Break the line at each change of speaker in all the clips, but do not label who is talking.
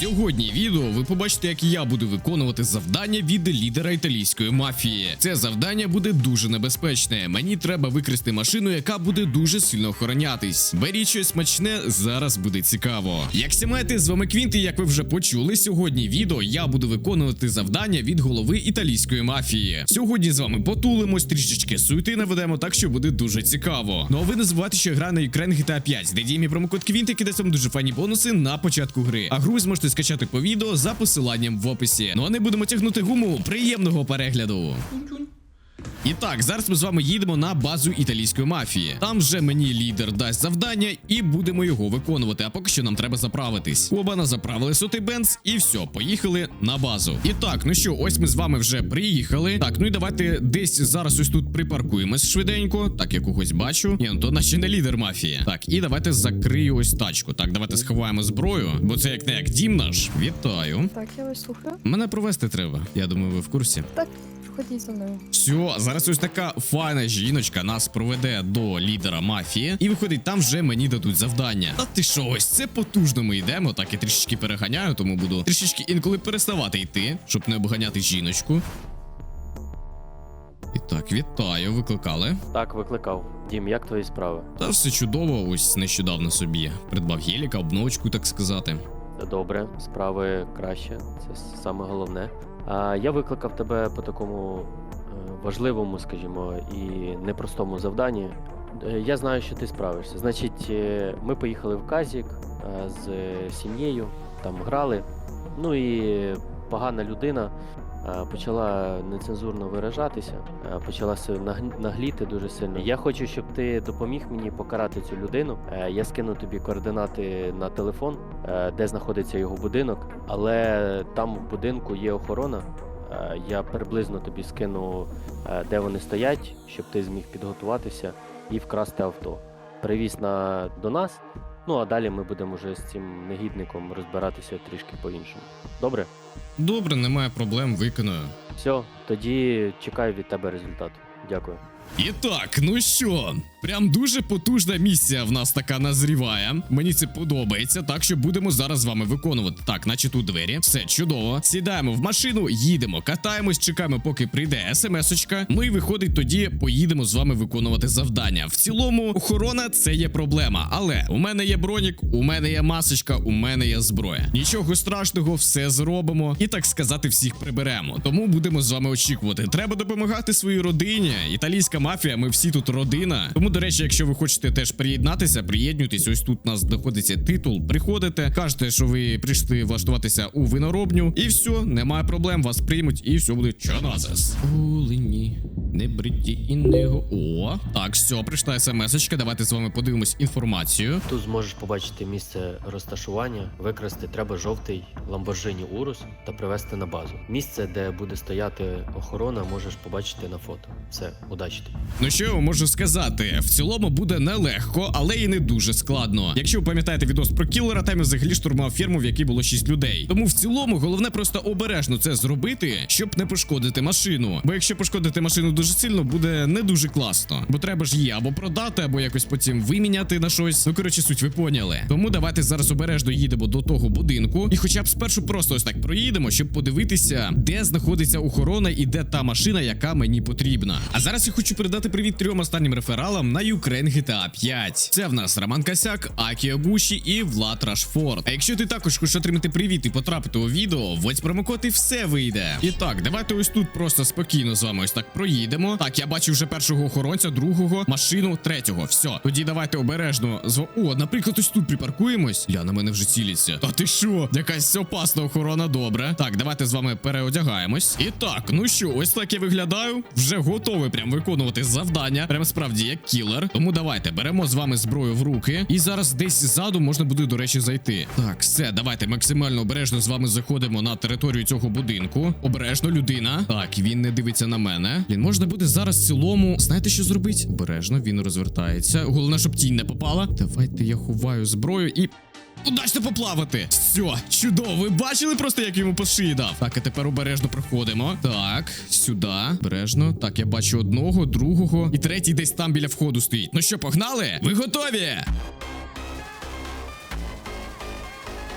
Сьогодні відео ви побачите, як я буду виконувати завдання від лідера італійської мафії. Це завдання буде дуже небезпечне. Мені треба викрасти машину, яка буде дуже сильно охоронятись. Беріть щось смачне, зараз буде цікаво. Як сімаєте, з вами Квінт, і як ви вже почули, сьогодні відео я буду виконувати завдання від голови італійської мафії. Сьогодні з вами потулимось, трішечки суєти наведемо, так що буде дуже цікаво. Ну а ви не забувайте, що гра на Ukraine GTA 5, де діє мій промокод Квінт, який дасть вам дуже фані бонуси на початку гри. А гру ви зможете скачати по відео за посиланням в описі. Ну а не будемо тягнути гуму. Приємного перегляду. І так, зараз ми з вами їдемо на базу італійської мафії. Там вже мені лідер дасть завдання, і будемо його виконувати. А поки що нам треба заправитись. Оба заправили сотий бенз, і все, поїхали на базу. І так, ну що, ось ми з вами вже приїхали. Так, ну і давайте десь зараз ось тут припаркуємось швиденько. Так, я когось бачу. Ні, ну то наче не лідер мафії. Так, і давайте закрию ось тачку. Так, давайте сховаємо зброю, бо це як не як дім наш. Вітаю.
Так, я вас слухаю.
Мене провести треба. Я думаю, ви в курсі.
Так, проходіть за мною.
Все, зараз ось така файна жіночка нас проведе до лідера мафії, і виходить, там вже мені дадуть завдання. Та ти що, ось це потужно ми йдемо. Так, я трішечки переганяю, тому буду трішечки інколи переставати йти, щоб не обганяти жіночку. І так, вітаю, викликали.
Так, викликав. Дім, як твої справи?
Та все чудово, ось нещодавно собі придбав геліка, обновочку, так сказати.
Добре, справи краще, це саме головне. Я викликав тебе по такому е, важливому, скажімо, і непростому завданні. Е, Я знаю, що ти справишся. Значить, е, ми поїхали в Казік з сім'єю, там грали. Ну і погана людина почала нецензурно виражатися, е, почала нагліти дуже сильно. Я хочу, щоб ти допоміг мені покарати цю людину. Е, Я скину тобі координати на телефон, е, де знаходиться його будинок, але там в будинку є охорона. Е, Я приблизно тобі скину, е, де вони стоять, щоб ти зміг підготуватися і вкрасти авто. Привіз на до нас. Ну а далі ми будемо вже з цим негідником розбиратися трішки по-іншому. Добре?
Добре, немає проблем, виконую.
Все, тоді чекаю від тебе результат. Дякую.
І так, ну що, прям дуже потужна місія в нас така назріває. Мені це подобається, так що будемо зараз з вами виконувати. Так, наче тут двері, все чудово. Сідаємо в машину, їдемо, катаємось, чекаємо, поки прийде смс-очка. Ну і виходить, тоді поїдемо з вами виконувати завдання. В цілому, охорона це є проблема. Але у мене є бронік, у мене є масочка, у мене є зброя. Нічого страшного, все зробимо і так сказати, всіх приберемо. Тому будемо з вами очікувати. Треба допомагати своїй родині. Італійська мафія, ми всі тут родина. Тому, до речі, якщо ви хочете теж приєднатися, приєднуйтесь. Ось тут у нас знаходиться титул. Приходите, кажете, що ви прийшли влаштуватися у виноробню, і все, немає проблем. Вас приймуть, і все буде чаназес. Олені. Не бриті і не го. О, так, все, прийшла смс-очка. Давайте з вами подивимось інформацію.
Тут зможеш побачити місце розташування. Викрасти треба жовтий Lamborghini Urus та привезти на базу. Місце, де буде стояти охорона, можеш побачити на фото. Все, удачі тобі.
Ну що я можу сказати? В цілому буде нелегко, але і не дуже складно. Якщо ви пам'ятаєте відос про кілера, там я взагалі штурмував фірму, в якій було 6 людей. Тому в цілому головне просто обережно це зробити, щоб не пошкодити машину. Бо якщо пошкодити машину дуже сильно, буде не дуже класно. Бо треба ж її або продати, або якось потім виміняти на щось. Ну коротше, суть ви поняли. Тому давайте зараз обережно їдемо до того будинку, і хоча б спершу просто ось так проїдемо, щоб подивитися, де знаходиться охорона і де та машина, яка мені потрібна. А зараз я хочу передати привіт трьом останнім рефералам на Ukraine GTA 5. Це в нас Роман Косяк, Акі Огуші і Влад Рашфорд. А якщо ти також хочеш отримати привіт і потрапити у відео, вводь промокод і все вийде. І так, давайте ось тут просто спокійно з вами ось так проїдемо. Так, я бачу вже першого охоронця, другого, машину, третього. Все, тоді давайте обережно з О, наприклад, ось тут припаркуємось. Ля на мене вже ціляться. Та ти що? Якась опасна охорона, добре. Так, давайте з вами переодягаємось. І так, ну що, ось так я виглядаю. Вже готовий прям виконувати завдання. Прям справді як кілер. Тому давайте беремо з вами зброю в руки. І зараз десь ззаду можна буде, до речі, зайти. Так, все, давайте максимально обережно з вами заходимо на територію цього будинку. Обережно, людина. Так, він не дивиться на мене. Він можна буде зараз в цілому. Знаєте, що зробить? Обережно, він розвертається. Головне, щоб тінь не попала. Давайте я ховаю зброю і. Удачно поплавати! Все, чудово! Ви бачили просто, як йому по шиї дав? Так, а тепер обережно проходимо. Так, сюди. Обережно. Так, я бачу одного, другого. І третій десь там біля входу стоїть. Ну що, погнали? Ви готові?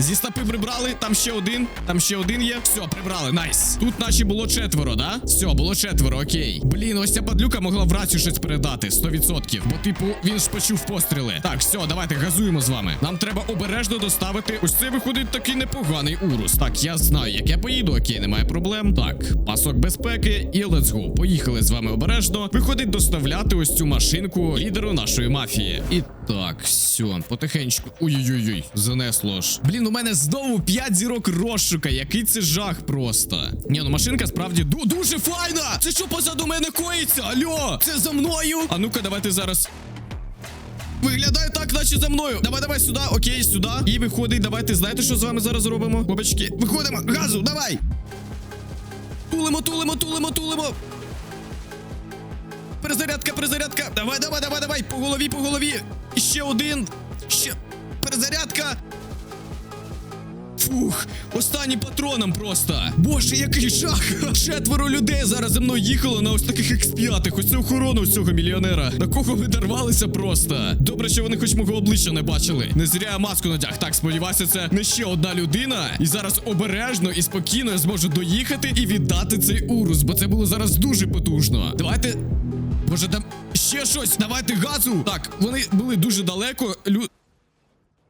Зі стопи прибрали, там ще один, там ще один є. Все, прибрали, найс. Тут наші було четверо, да? Все, було четверо, окей. Блін, ось ця падлюка могла в рацію щось передати, 100%. Бо, типу, він ж почув постріли. Так, все, давайте газуємо з вами. Нам треба обережно доставити. Ось це виходить такий непоганий урус. Так, я знаю, як я поїду, окей, немає проблем. Так, пасок безпеки і let's go. Поїхали з вами обережно. Виходить доставляти ось цю машинку лідеру нашої мафії. І так, все, потихеньку. Ой-ой-ой, занесло ж. Блін, у мене знову 5 зірок розшука. Який це жах просто. Ні, ну машинка справді ду дуже файна. Це що позаду мене коїться? Алло, це за мною. А ну-ка, давайте зараз. Виглядає так, наче за мною. Давай, давай сюди, окей, сюди. І виходить, давайте, знаєте, що з вами зараз зробимо? Бабочки, виходимо, газу, давай. Тулимо, тулимо, тулимо, тулимо. Перезарядка, перезарядка. Давай, давай, давай, давай. По голові, по голові. Ще один. Ще. Перезарядка. Фух, останнім патроном просто. Боже, який жах! Четверо людей зараз за мною їхало на ось таких експіатах. Ось це охорону ось цього мільйонера. На кого ви дорвалися просто? Добре, що вони хоч мого обличчя не бачили. Не зря я маску надяг. Так, сподіваюся, це не ще одна людина. І зараз обережно і спокійно я зможу доїхати і віддати цей урус, бо це було зараз дуже потужно. Давайте. Боже, там ще щось. Давайте газу. Так, вони були дуже далеко. Лю...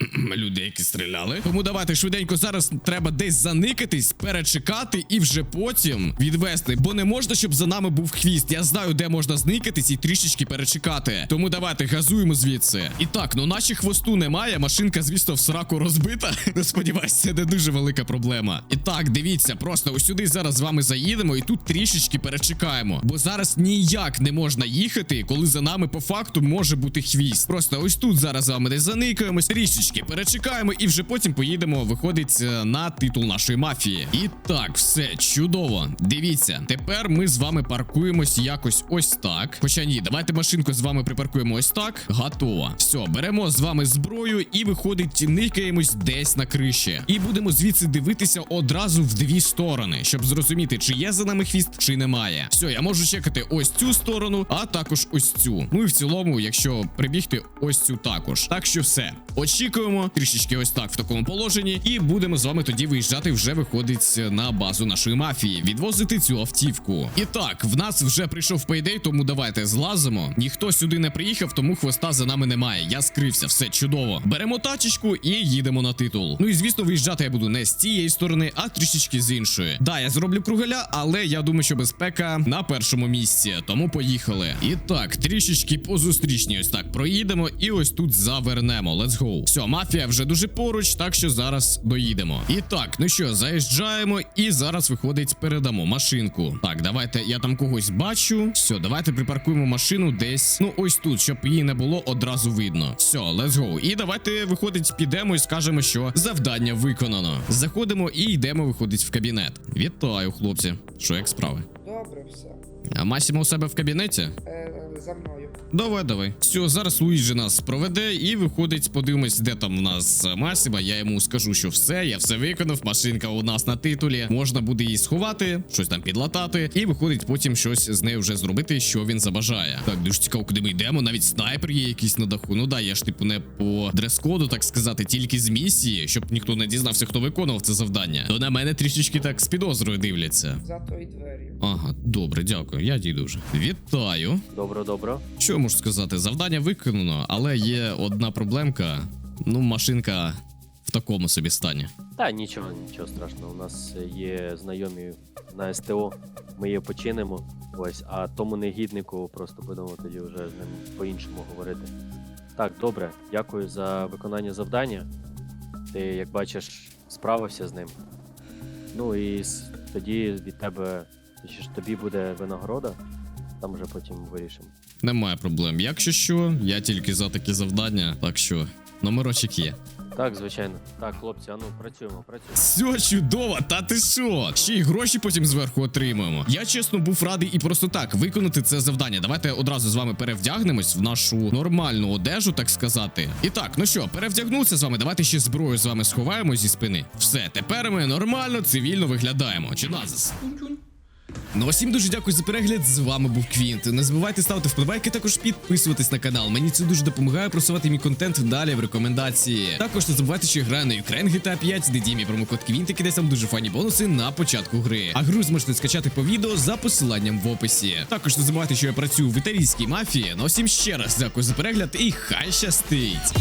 Люди, які стріляли. Тому давайте швиденько зараз треба десь заникатись, перечекати і вже потім відвести. Бо не можна, щоб за нами був хвіст. Я знаю, де можна зникатись і трішечки перечекати. Тому давайте газуємо звідси. І так, ну наче хвосту немає. Машинка, звісно, в сраку розбита. Ну сподіваюся, це не дуже велика проблема. І так, дивіться, просто ось сюди зараз з вами заїдемо і тут трішечки перечекаємо. Бо зараз ніяк не можна їхати, коли за нами по факту може бути хвіст. Просто ось тут зараз з вами десь заникаємось, трішечки перечекаємо і вже потім поїдемо. Виходить е, на титул нашої мафії. І так, все чудово. Дивіться, тепер ми з вами паркуємось якось ось так. Хоча ні, давайте машинку з вами припаркуємо ось так. Готово. Все, беремо з вами зброю і виходить, никаємось десь на криші. І будемо звідси дивитися одразу в дві сторони, щоб зрозуміти, чи є за нами хвіст, чи немає. Все, я можу чекати ось цю сторону, а також ось цю. Ну і в цілому, якщо прибігти, ось цю також. Так що все. Очікуємо трішечки ось так в такому положенні, і будемо з вами тоді виїжджати. Вже виходить на базу нашої мафії, відвозити цю автівку. І так, в нас вже прийшов пейдей, тому давайте злазимо. Ніхто сюди не приїхав, тому хвоста за нами немає. Я скрився, все чудово. Беремо тачечку і їдемо на титул. Ну і звісно, виїжджати я буду не з цієї сторони, а трішечки з іншої. Да, я зроблю кругаля, але я думаю, що безпека на першому місці. Тому поїхали. І так, трішечки по зустрічній ось так проїдемо, і ось тут завернемо. Let's go. Все, мафія вже дуже поруч, так що зараз доїдемо. І так, ну що, заїжджаємо, і зараз виходить, передамо машинку. Так, давайте я там когось бачу. Все, давайте припаркуємо машину десь. Ну, ось тут, щоб її не було одразу видно. Все, let's go. І давайте, виходить, підемо і скажемо, що завдання виконано. Заходимо і йдемо, виходить, в кабінет. Вітаю, хлопці. Що як справи?
Добре, все.
А Масімо у себе в кабінеті?
Е, за мною.
Давай, давай. Все, зараз Луїджі нас проведе і виходить, подивимось, де там в нас Масіба. Я йому скажу, що все, я все виконав. Машинка у нас на титулі. Можна буде її сховати, щось там підлатати, і виходить потім щось з нею вже зробити, що він забажає. Так, дуже цікаво, куди ми йдемо. Навіть снайпер є якийсь на даху. Ну да, я ж типу не по дрес-коду, так сказати, тільки з місії, щоб ніхто не дізнався, хто виконував це завдання. То на мене трішечки так з підозрою дивляться.
За тої двері.
Ага, добре, дякую. Я дійду вже. Вітаю.
Добро, добро.
Що я можу сказати? Завдання виконано, але є одна проблемка. Ну, машинка в такому собі стані.
Та нічого, нічого страшного. У нас є знайомі на СТО. Ми її починимо. Ось, а тому негіднику просто будемо тоді вже з ним по-іншому говорити. Так, добре, дякую за виконання завдання. Ти, як бачиш, справився з ним. Ну і тоді від тебе, тобі буде винагорода, там вже потім вирішимо.
Немає проблем. Якщо що, я тільки за такі завдання, так що номерочок є.
Так, звичайно. Так, хлопці, а ну працюємо, працюємо.
Все чудово, та ти що? Ще й гроші потім зверху отримуємо. Я чесно був радий і просто так виконати це завдання. Давайте одразу з вами перевдягнемось в нашу нормальну одежу, так сказати. І так, ну що, перевдягнувся з вами. Давайте ще зброю з вами сховаємо зі спини. Все, тепер ми нормально, цивільно виглядаємо. Чи назис? Ну а всім дуже дякую за перегляд. З вами був Квінт. Не забувайте ставити вподобайки, також підписуватись на канал. Мені це дуже допомагає просувати мій контент далі в рекомендації. Також не забувайте, що я граю на Ukraine GTA 5, де діє мій промокод Квінт, який дасть вам дуже фані бонуси на початку гри. А гру зможете скачати по відео за посиланням в описі. Також не забувайте, що я працюю в італійській мафії. Ну а всім ще раз дякую за перегляд і хай щастить!